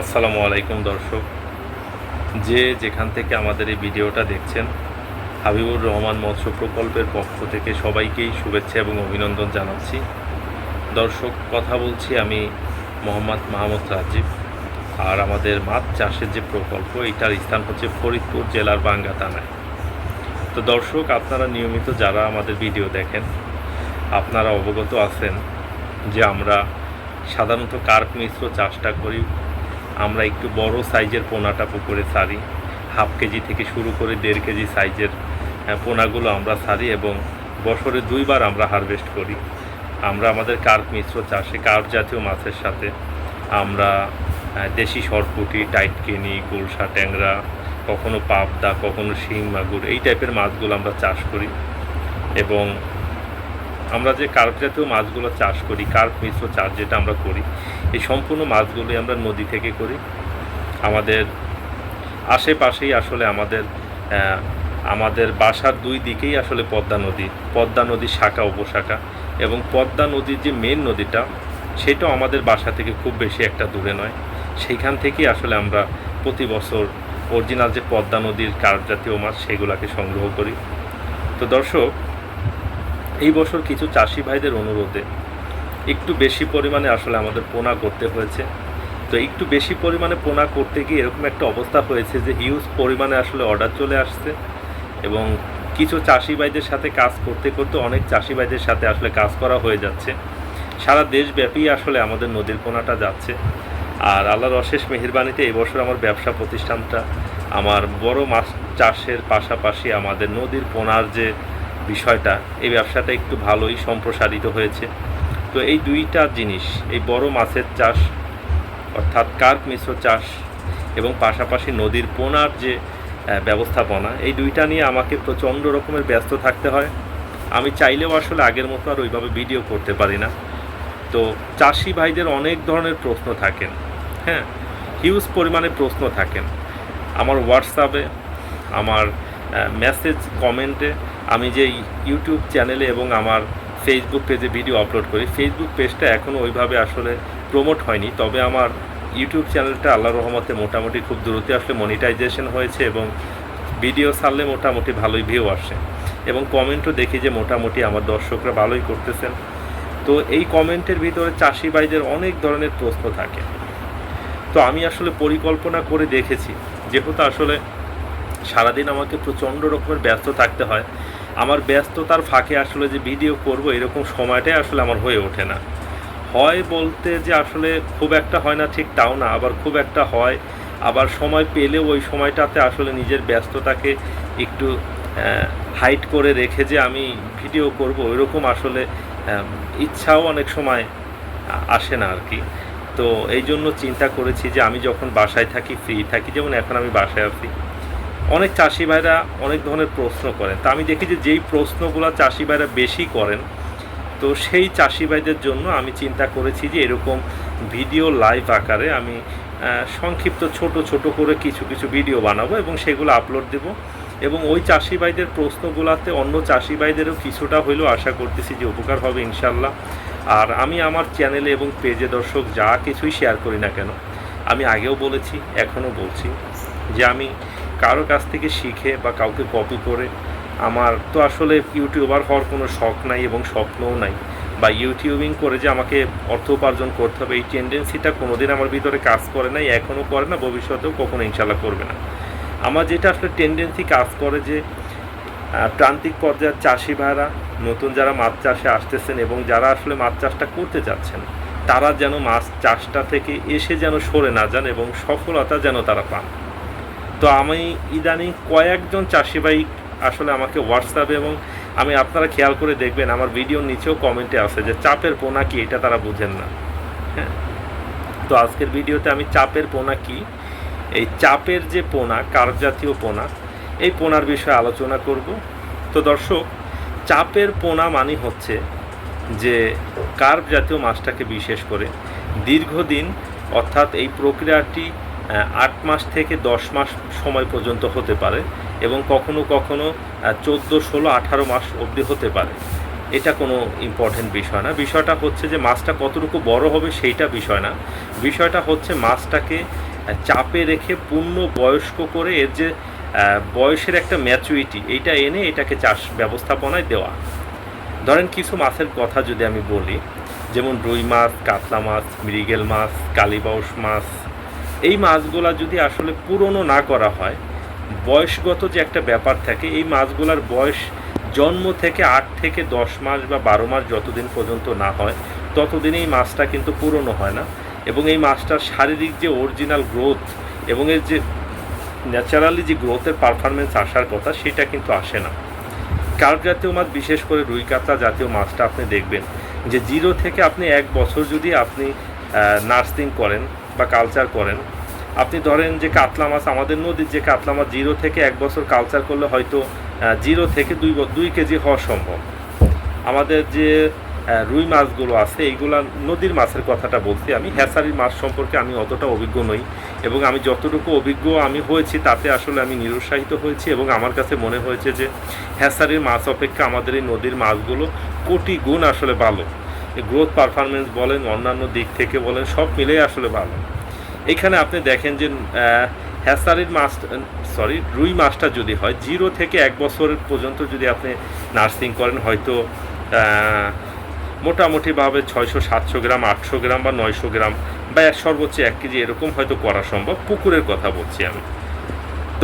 আসসালামু আলাইকুম দর্শক। যে যেখান থেকে আমাদের এই ভিডিওটা দেখছেন, হাবিবুর রহমান মৎস্য প্রকল্পের পক্ষ থেকে সবাইকেই শুভেচ্ছা এবং অভিনন্দন জানাচ্ছি। দর্শক, কথা বলছি আমি মোহাম্মদ মাহমুদ রাজীব আর আমাদের মাছ চাষের যে প্রকল্প এটার স্থান হচ্ছে ফরিদপুর জেলার বাঙ্গা থানায়। তো দর্শক, আপনারা নিয়মিত যারা আমাদের ভিডিও দেখেন, আপনারা অবগত আছেন যে আমরা সাধারণত কার্প মিশ্র চাষটা করি। আমরা একটু বড় সাইজের পোনাটা পুকুরে ছাড়ি হাফ কেজি থেকে শুরু করে দেড় কেজি সাইজের পোনাগুলো আমরা ছাড়ি এবং বছরে দুইবার আমরা হারভেস্ট করি। আমরা আমাদের কার্প মিশ্র চাষে, কার্প জাতীয় মাছের সাথে আমরা দেশি সরপুটি টাইটকেনি গুলশা ট্যাংরা, কখনো পাবদা, কখনো শিং, মাগুর, এই টাইপের মাছগুলো আমরা চাষ করি। এবং আমরা যে কার্প জাতীয় মাছগুলো চাষ করি, কার্প মিশ্র চাষ যেটা আমরা করি, এই সম্পূর্ণ মাছগুলোই আমরা নদী থেকে করি। আমাদের আশেপাশেই আসলে আমাদের আমাদের বাসার দুই দিকেই আসলে পদ্মা নদী, পদ্মা নদীর শাখা, উপশাখা এবং পদ্মা নদীর যে মেন নদীটা, সেটাও আমাদের বাসা থেকে খুব বেশি একটা দূরে নয়। সেইখান থেকেই আসলে আমরা প্রতি বছর অরিজিনাল যে পদ্মা নদীর কার্প জাতীয় মাছ, সেগুলোকে সংগ্রহ করি। তো দর্শক এই বছর কিছু চাষি ভাইদের অনুরোধে একটু বেশি পরিমাণে আসলে আমাদের পোনা করতে হয়েছে। তো একটু বেশি পরিমাণে পোনা করতে গিয়ে এরকম একটা অবস্থা হয়েছে যে হিউজ পরিমাণে আসলে অর্ডার চলে আসছে এবং কিছু চাষি ভাইদের সাথে কাজ করতে করতে অনেক চাষি ভাইদের সাথে আসলে কাজ করা হয়ে যাচ্ছে। সারা দেশব্যাপী আসলে আমাদের নদীর পোনাটা যাচ্ছে। আর আল্লাহর অশেষ মেহেরবানিতে এই বছর আমার ব্যবসা প্রতিষ্ঠানটা আমার বড় মাছ চাষের পাশাপাশি আমাদের নদীর পোনার যে বিষয়টা, এই ব্যবসাটা একটু ভালোই সম্প্রসারিত হয়েছে। তো এই দুইটা জিনিস, এই বড় মাছের চাষ, অর্থাৎ কার্প মিশ্র চাষ এবং পাশাপাশি নদীর পোনার যে ব্যবস্থাপনা, এই দুইটা নিয়ে আমাকে প্রচণ্ড রকমের ব্যস্ত থাকতে হয়। আমি চাইলেও আসলে আগের মতো আর ওইভাবে ভিডিও করতে পারি না। তো চাষি ভাইদের অনেক ধরনের প্রশ্ন থাকেন হ্যাঁ? হিউজ পরিমাণে প্রশ্ন থাকেন। আমার হোয়াটসঅ্যাপে, আমার মেসেজ কমেন্টে আমি যে ইউটিউব চ্যানেলে এবং আমার ফেসবুক পেজে ভিডিও আপলোড করি ফেসবুক পেজটা এখনও ওইভাবে আসলে প্রমোট হয়নি। তবে আমার ইউটিউব চ্যানেলটা আল্লাহ রহমতে মোটামুটি খুব দ্রুতই আসলে মনিটাইজেশন হয়েছে এবং ভিডিও ছাড়লে মোটামুটি ভালোই ভিউ আসে। এবং কমেন্টও দেখি যে মোটামুটি আমার দর্শকরা ভালোই করতেছেন। তো এই কমেন্টের ভিতরে চাষি ভাইদের অনেক ধরনের প্রশ্ন থাকে। তো আমি আসলে পরিকল্পনা করে দেখেছি। যেহেতু আসলে সারাদিন আমাকে প্রচণ্ড রকমের ব্যস্ত থাকতে হয় আমার ব্যস্ততার ফাঁকে আসলে যে ভিডিও করব, এরকম সময়টাই আসলে আমার হয়ে ওঠে না। হয় বলতে যে আসলে খুব একটা হয় না, ঠিক তাও না, আবার খুব একটা হয়। আবার সময় পেলে ওই সময়টাতে আসলে নিজের ব্যস্ততাকে একটু হাইট করে রেখে যে আমি ভিডিও করব এরকম আসলে ইচ্ছাও অনেক সময় আসে না আর কি তো এই জন্য চিন্তা করেছি যে আমি যখন বাসায় থাকি ফ্রি থাকি, যেমন এখন আমি বাসায় আছি অনেক চাষি ভাইরা অনেক ধরনের প্রশ্ন করেন। তা আমি দেখি যে যেই প্রশ্নগুলো চাষি ভাইরা বেশি করেন, তো সেই চাষি ভাইদের জন্য আমি চিন্তা করেছি যে এরকম ভিডিও লাইভ আকারে আমি সংক্ষিপ্ত ছোট ছোট করে কিছু কিছু ভিডিও বানাবো এবং সেগুলো আপলোড দেব। এবং ওই চাষি ভাইদের প্রশ্নগুলোতে অন্য চাষি ভাইদেরও কিছুটা হলেও আশা করতেছি যে উপকার হবে ইনশাল্লাহ আর আমি আমার চ্যানেলে এবং পেজে দর্শক যা কিছুই শেয়ার করি না কেন, আমি আগেও বলেছি, এখনও বলছি যে আমি কারও কাছ থেকে শিখে বা কাউকে কপি করে, আমার তো আসলে ইউটিউবার হওয়ার কোনো শখ নাই এবং স্বপ্নও নাই। বা ইউটিউবিং করে যে আমাকে অর্থ উপার্জন করতে হবে, এই টেন্ডেন্সিটা কোনোদিন আমার ভিতরে কাজ করে নাই, এখনও করে না, ভবিষ্যতেও কখনো ইনশাল্লাহ করবে না। আমার যেটা আসলে টেন্ডেন্সি কাজ করে যে প্রান্তিক পর্যায়ের চাষি ভাইরা, নতুন যারা মাছ চাষে আসতেছেন এবং যারা আসলে মাছ চাষটা করতে যাচ্ছেন, তারা যেন মাছ চাষটা থেকে এসে যেন সরে না যান এবং সফলতা যেন তারা পান। তো আমি ইদানিং কয়েকজন চাষি ভাই আসলে আমাকে হোয়াটসঅ্যাপে এবং আমি আপনারা খেয়াল করে দেখবেন, আমার ভিডিওর নিচেও কমেন্টে আছে যে চাপের পোনা কি, এটা তারা বুঝেন না। হ্যাঁ? তো আজকের ভিডিওতে আমি চাপের পোনা কি, এই চাপের যে পোনা কার্প জাতীয় পোনা, এই পোনার বিষয়ে আলোচনা করব। তো দর্শক, চাপের পোনা মানে হচ্ছে যে কার্ভ জাতীয় মাছটাকে বিশেষ করে দীর্ঘদিন অর্থাৎ এই প্রক্রিয়াটি আট মাস থেকে দশ মাস সময় পর্যন্ত হতে পারে এবং কখনো কখনো চোদ্দ, ষোলো, আঠারো মাস অবধি হতে পারে। এটা কোনো ইম্পর্টেন্ট বিষয় না। বিষয়টা হচ্ছে যে মাছটা কতটুকু বড় হবে সেইটা বিষয় না। বিষয়টা হচ্ছে মাছটাকে চাপে রেখে পূর্ণ বয়স্ক করে এর যে বয়সের একটা ম্যাচুরিটি এইটা এনে এটাকে চাষ ব্যবস্থাপনায় দেওয়া। ধরেন কিছু মাছের কথা যদি আমি বলি, যেমন রুই মাছ, কাতলা মাছ, মৃগেল মাছ, কালীবাউস মাছ এই মাছগুলা যদি আসলে পুরনো না করা হয়, বয়সগত যে একটা ব্যাপার থাকে, এই মাছগুলার বয়স জন্ম থেকে আট থেকে দশ মাস বা বারো মাস যতদিন পর্যন্ত না হয়, ততদিন এই মাছটা কিন্তু পুরনো হয় না। এবং এই মাছটার শারীরিক যে অরিজিনাল গ্রোথ এবং এর যে ন্যাচারালি যে গ্রোথের পারফরমেন্স আসার কথা, সেটা কিন্তু আসে না। কার্প জাতীয় মাছ, বিশেষ করে রুই কাতলা জাতীয় মাছটা আপনি দেখবেন যে জিরো থেকে আপনি এক বছর যদি আপনি নার্সিং করেন বা কালচার করেন। আপনি ধরেন যে কাতলা মাছ, আমাদের নদীর যে কাতলা মাছ, জিরো থেকে এক বছর কালচার করলে হয়তো জিরো থেকে দুই দুই কেজি হওয়া সম্ভব। আমাদের যে রুই মাছগুলো আছে, এইগুলা নদীর মাছের কথাটা বলছি আমি। হ্যাসারির মাছ সম্পর্কে আমি অতটা অভিজ্ঞ নই এবং আমি যতটুকু অভিজ্ঞ আমি হয়েছি, তাতে আসলে আমি নিরুৎসাহিত হয়েছি এবং আমার কাছে মনে হয়েছে যে হ্যাসারির মাছ অপেক্ষা আমাদের এই নদীর মাছগুলো কোটি গুণ আসলে ভালো। গ্রোথ পারফরমেন্স বলেন, অন্যান্য দিক থেকে বলেন, সব মিলেই আসলে ভালো। এখানে আপনি দেখেন যে হ্যাসারির মাছ সরি রুই মাছটা যদি হয় জিরো থেকে এক বছর পর্যন্ত যদি আপনি নার্সিং করেন, হয়তো মোটামুটিভাবে ছয়শো, সাতশো গ্রাম, আটশো গ্রাম বা নয়শো গ্রাম বা সর্বোচ্চ এক কেজি এরকম হয়তো করা সম্ভব। পুকুরের কথা বলছি আমি।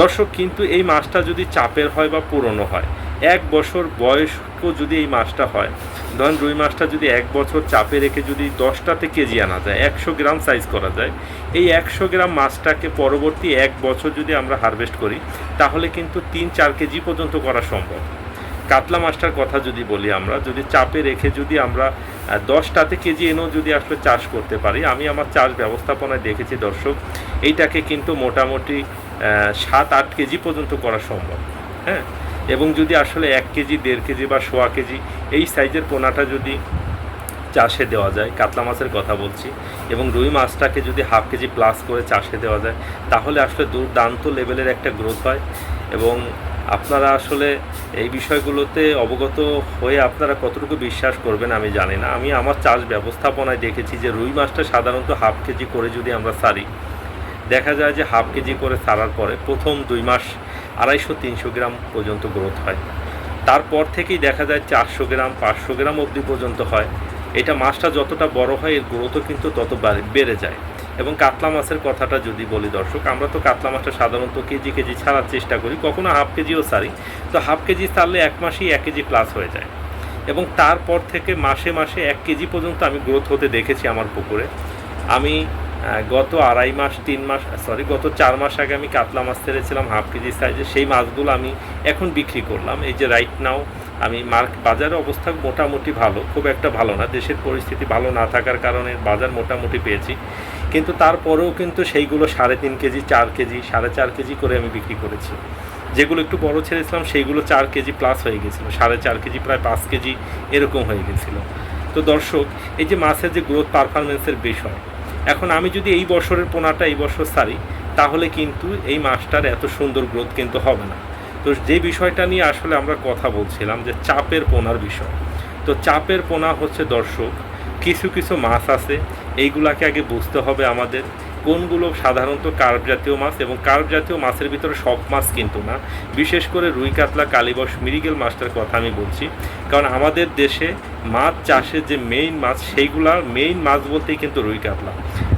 দর্শক, কিন্তু এই মাছটা যদি চাপের হয় বা পুরনো হয় এক বছর বয়স্ক যদি এই মাছটা হয়, ধরেন রুই মাছটা যদি এক বছর চাপে রেখে যদি দশটাতে কেজি আনা যায়, একশো গ্রাম সাইজ করা যায়, এই একশো গ্রাম মাছটাকে পরবর্তী এক বছর যদি আমরা হারভেস্ট করি, তাহলে কিন্তু তিন চার কেজি পর্যন্ত করা সম্ভব। কাতলা মাছটার কথা যদি বলি আমরা, যদি চাপে রেখে যদি আমরা দশটাতে কেজি এনেও যদি আসলে চাষ করতে পারি, আমি আমার চাষ ব্যবস্থাপনায় দেখেছি দর্শক, এইটাকে কিন্তু মোটামুটি সাত আট কেজি পর্যন্ত করা সম্ভব। হ্যাঁ? এবং যদি আসলে এক কেজি, দেড় কেজি বা সোয়া কেজি, এই সাইজের পোনাটা যদি চাষে দেওয়া যায়, কাতলা মাছের কথা বলছি, এবং রুই মাছটাকে যদি হাফ কেজি প্লাস করে চাষে দেওয়া যায়, তাহলে আসলে দুর্দান্ত লেভেলের একটা গ্রোথ হয়। এবং আপনারা আসলে এই বিষয়গুলোতে অবগত হয়ে আপনারা কতটুকু বিশ্বাস করবেন আমি জানি না। আমি আমার চাষ ব্যবস্থাপনায় দেখেছি যে রুই মাছটা সাধারণত হাফ কেজি করে যদি আমরা সারি, দেখা যায় যে হাফ কেজি করে সারার পরে প্রথম দুই মাস আড়াইশো, তিনশো গ্রাম পর্যন্ত গ্রোথ হয়। তারপর থেকেই দেখা যায় চারশো গ্রাম, পাঁচশো গ্রাম অবধি পর্যন্ত হয়। এটা মাছটা যতটা বড় হয়, এর গ্রোথও কিন্তু তত বেড়ে যায়। এবং কাতলা মাছের কথাটা যদি বলি দর্শক, আমরা তো কাতলা মাছটা সাধারণত কেজি কেজি ছাড়ার চেষ্টা করি, কখনো হাফ কেজিও সারি তো হাফ কেজি ছাড়লে এক মাসেই এক কেজি প্লাস হয়ে যায়। এবং তারপর থেকে মাসে মাসে এক কেজি পর্যন্ত আমি গ্রোথ হতে দেখেছি আমার পুকুরে। আমি গত আড়াই মাস, তিন মাস সরি গত চার মাস আগে আমি কাতলা মাছ ছেড়েছিলাম হাফ কেজি সাইজে সেই মাছগুলো আমি এখন বিক্রি করলাম। এই যে রাইট নাও আমি মার্ক বাজারের অবস্থা মোটামুটি ভালো, খুব একটা ভালো না। দেশের পরিস্থিতি ভালো না থাকার কারণে বাজার মোটামুটি পেয়েছি। কিন্তু তারপরেও কিন্তু সেইগুলো সাড়ে তিন কেজি, চার কেজি, সাড়ে চার কেজি করে আমি বিক্রি করেছি। যেগুলো একটু বড় ছেড়েছিলাম, সেইগুলো চার কেজি প্লাস হয়ে গেছিল। সাড়ে চার কেজি, প্রায় পাঁচ কেজি এরকম হয়ে গেছিল। তো দর্শক, এই যে মাছের যে গ্রোথ পারফরমেন্সের বিষয় এখন আমি যদি এই বছরের পোনাটা এই বছর সারি, তাহলে কিন্তু এই মাছটার এত সুন্দর গ্রোথ কিন্তু হবে না। তো যে বিষয়টা নিয়ে আসলে আমরা কথা বলছিলাম যে চাপের পোনার বিষয়। তো চাপের পোনা হচ্ছে দর্শক, কিছু কিছু মাছ আছে, এইগুলাকে আগে বুঝতে হবে আমাদের। কোনগুলো সাধারণত কার্প জাতীয় মাছ এবং কার্প জাতীয় মাছের ভিতরে সব মাছ কিন্তু না। বিশেষ করে রুই, কাতলা কালীবস মিরিগেল মাছটার কথা আমি বলছি। কারণ আমাদের দেশে মাছ চাষের যে মেইন মাছ সেইগুলার মেইন মাছ বলতেই কিন্তু রুই, কাতলা।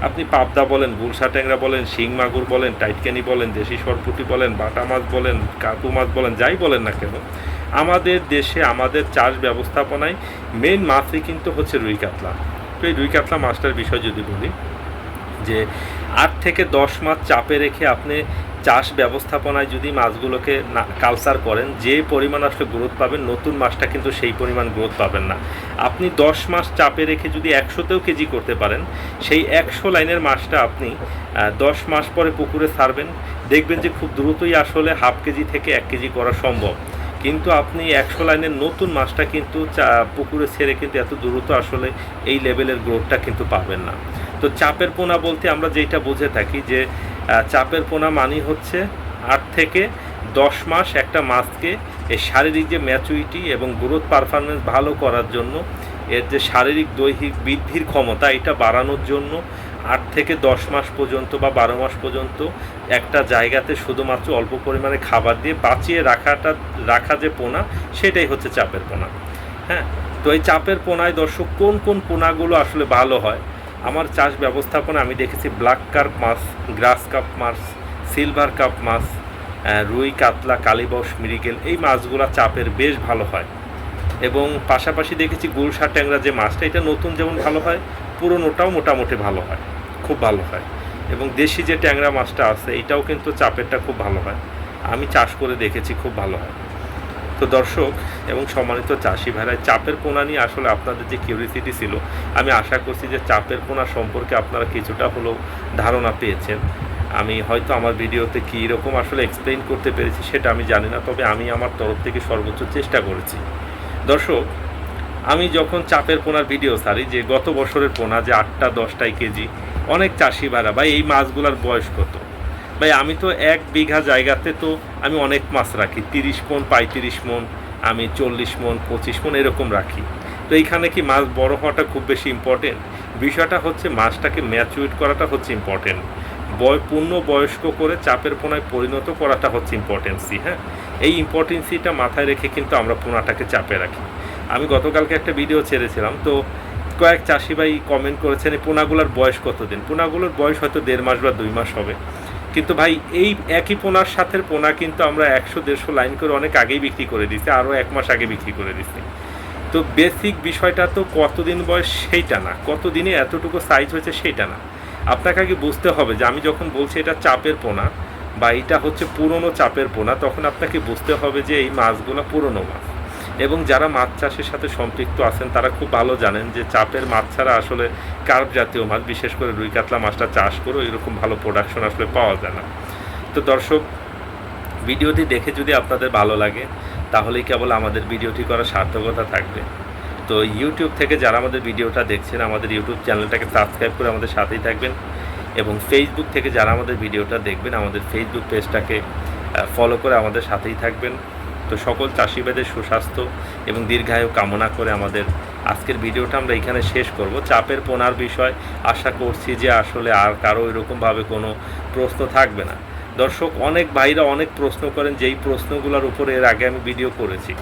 আপনি পাবদা বলেন গুলশা ট্যাংরা বলেন, শিং মাগুর বলেন, টাইটকানি বলেন, দেশি সরপুটি বলেন, বাটা মাছ বলেন, কাকু মাছ বলেন, যাই বলেন না কেন, আমাদের দেশে আমাদের চাষ ব্যবস্থাপনায় মেইন মাছই কিন্তু হচ্ছে রুই, কাতলা। তো এই রুই, কাতলা মাছটার বিষয় যদি বলি যে আট থেকে দশ মাস চাপে রেখে আপনি চাষ ব্যবস্থাপনায় যদি মাছগুলোকে না কালচার করেন, যে পরিমাণ আসলে গ্রোথ পাবেন, নতুন মাছটা কিন্তু সেই পরিমাণ গ্রোথ পাবেন না। আপনি দশ মাস চাপে রেখে যদি একশোতেও কেজি করতে পারেন, সেই একশো লাইনের মাছটা আপনি দশ মাস পরে পুকুরে ছাড়বেন দেখবেন যে খুব দ্রুতই আসলে হাফ কেজি থেকে এক কেজি করা সম্ভব। কিন্তু আপনি একশো লাইনের নতুন মাছটা কিন্তু পুকুরে ছেড়ে কিন্তু এত দ্রুত আসলে এই লেভেলের গ্রোথটা কিন্তু পাবেন না। তো চাপের পোনা বলতে আমরা যেটা বুঝে থাকি যে চাপের পোনা মানি হচ্ছে আট থেকে দশ মাস একটা মাছকে এই শারীরিক যে ম্যাচুরিটি এবং গ্রোথ পারফরমেন্স ভালো করার জন্য, এর যে শারীরিক দৈহিক বৃদ্ধির ক্ষমতা এটা বাড়ানোর জন্য আট থেকে দশ মাস পর্যন্ত বা বারো মাস পর্যন্ত একটা জায়গাতে শুধুমাত্র অল্প পরিমাণে খাবার দিয়ে বাঁচিয়ে রাখাটা, রাখা যে পোনা, সেটাই হচ্ছে চাপের পোনা। হ্যাঁ তো এই চাপের পোনায় দর্শক কোন কোন পোনাগুলো আসলে ভালো হয়? আমার চাষ ব্যবস্থাপনা, আমি দেখেছি ব্ল্যাক কার্প মাছ গ্রাস কাপ মাছ সিলভার কাপ মাছ রুই, কাতলা কালীবস মিরিগেল এই মাছগুলো চাপের বেশ ভালো হয়। এবং পাশাপাশি দেখেছি গুলশা ট্যাংরা যে মাছটা, এটা নতুন যেমন ভালো হয়, পুরনোটাও মোটামুটি ভালো হয়, খুব ভালো হয়। এবং দেশি যে ট্যাংরা মাছটা আছে, এটাও কিন্তু চাপেরটা খুব ভালো হয়। আমি চাষ করে দেখেছি, খুব ভালো হয়। তো দর্শক এবং সম্মানিত চাষি ভাইরা, চাপের পোনা নিয়ে আসলে আপনাদের যে কিউরিসিটি ছিল, আমি আশা করছি যে চাপের পোনা সম্পর্কে আপনারা কিছুটা হলেও ধারণা পেয়েছেন। আমি হয়তো আমার ভিডিওতে কী রকম আসলে এক্সপ্লেইন করতে পেরেছি সেটা আমি জানি না, তবে আমি আমার তরফ থেকে সর্বোচ্চ চেষ্টা করেছি। দর্শক, আমি যখন চাপের পোনার ভিডিও সারি যে গত বছরের পোনা যে আটটা দশটায় কেজি, অনেক চাষি ভাড়া ভাই এই মাছগুলোর বয়স কত? ভাই, আমি তো এক বিঘা জায়গাতে তো আমি অনেক মাছ রাখি। তিরিশ মন, পঁয়ত্রিশ মন, আমি চল্লিশ মন, পঁচিশ মন এরকম রাখি। তো এইখানে কি মাছ বড় হওয়াটা খুব বেশি ইম্পর্টেন্ট বিষয়টা হচ্ছে মাছটাকে ম্যাচুইট করাটা হচ্ছে ইম্পর্টেন্ট বয় পূর্ণ বয়স্ক করে চাপের পোনায় পরিণত করাটা হচ্ছে ইম্পর্টেন্সি হ্যাঁ? এই ইম্পর্টেন্সিটা মাথায় রেখে কিন্তু আমরা পোনাটাকে চাপে রাখি। আমি গতকালকে একটা ভিডিও ছেড়েছিলাম, তো কয়েক চাষি ভাই কমেন্ট করেছেন, এই পোনাগুলোর বয়স কতদিন? পোনাগুলোর বয়স হয়তো দেড় মাস বা দুই মাস হবে। কিন্তু ভাই, এই একই পোনার সাথে পোনা কিন্তু আমরা একশো দেড়শো লাইন করে অনেক আগেই বিক্রি করে দিচ্ছি আরও এক মাস আগে বিক্রি করে দিচ্ছি তো বেসিক বিষয়টা তো কতদিন বয়স সেইটা না, কতদিনে এতটুকু সাইজ হয়েছে সেইটা না। আপনাকে আগে বুঝতে হবে যে আমি যখন বলছি এটা চাপের পোনা বা এটা হচ্ছে পুরনো চাপের পোনা, তখন আপনাকে বুঝতে হবে যে এই মাছগুলো পুরনো মাছ। এবং যারা মাছ চাষের সাথে সম্পৃক্ত আছেন, তারা খুব ভালো জানেন যে চাপের মাছ ছাড়া আসলে কার্প জাতীয় মাছ, বিশেষ করে রুই কাতলা মাছটা চাষ করে এরকম ভালো প্রোডাকশন আসলে পাওয়া যায় না। তো দর্শক, ভিডিওটি দেখে যদি আপনাদের ভালো লাগে, তাহলেই কেবল আমাদের ভিডিওটি করার সার্থকতা থাকবে। তো ইউটিউব থেকে যারা আমাদের ভিডিওটা দেখছেন, আমাদের ইউটিউব চ্যানেলটাকে সাবস্ক্রাইব করে আমাদের সাথেই থাকবেন এবং ফেসবুক থেকে যারা আমাদের ভিডিওটা দেখবেন, আমাদের ফেসবুক পেজটাকে ফলো করে আমাদের সাথেই থাকবেন। তো সকল চাষিবাদের সুস্বাস্থ্য এবং দীর্ঘায়ু কামনা করে আমাদের আজকের ভিডিওটা আমরা এখানে শেষ করব। চাপের পোনার বিষয় আশা করছি যে আসলে আর কারও এরকমভাবে কোনো প্রশ্ন থাকবে না। দর্শক, অনেক ভাইরা অনেক প্রশ্ন করেন, যেই প্রশ্নগুলোর উপরে এর আগে আমি ভিডিও করেছি।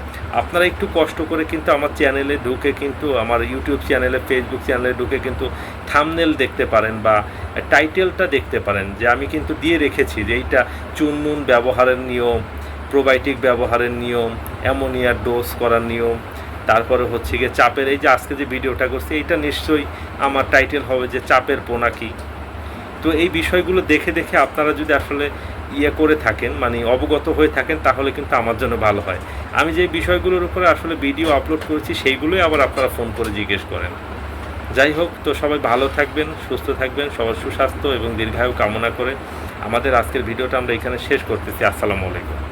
আপনারা একটু কষ্ট করে কিন্তু আমার চ্যানেলে ঢুকে কিন্তু, আমার ইউটিউব চ্যানেলে ফেসবুক চ্যানেলে ঢুকে কিন্তু থামনেল দেখতে পারেন বা টাইটেলটা দেখতে পারেন। যে আমি কিন্তু দিয়ে রেখেছি যে এইটা চুননুন ব্যবহারের নিয়ম প্রোবায়োটিক ব্যবহারের নিয়ম অ্যামোনিয়ার ডোজ করার নিয়ম, তারপরে হচ্ছে গিয়ে চাপের, এই যে আজকে যে ভিডিওটা করছি, এইটা নিশ্চয়ই আমার টাইটেল হবে যে চাপের পোনা কী। তো এই বিষয়গুলো দেখে দেখে আপনারা যদি আসলে ইয়ে করে থাকেন মানে অবগত হয়ে থাকেন, তাহলে কিন্তু আমার জন্য ভালো হয়। আমি যে বিষয়গুলোর উপরে আসলে ভিডিও আপলোড করেছি, সেইগুলোই আবার আপনারা ফোন করে জিজ্ঞেস করেন। যাই হোক, তো সবাই ভালো থাকবেন, সুস্থ থাকবেন, সবার সুস্বাস্থ্য এবং দীর্ঘায়ু কামনা করে আমাদের আজকের ভিডিওটা আমরা এখানে শেষ করতেছি। আসসালামু আলাইকুম।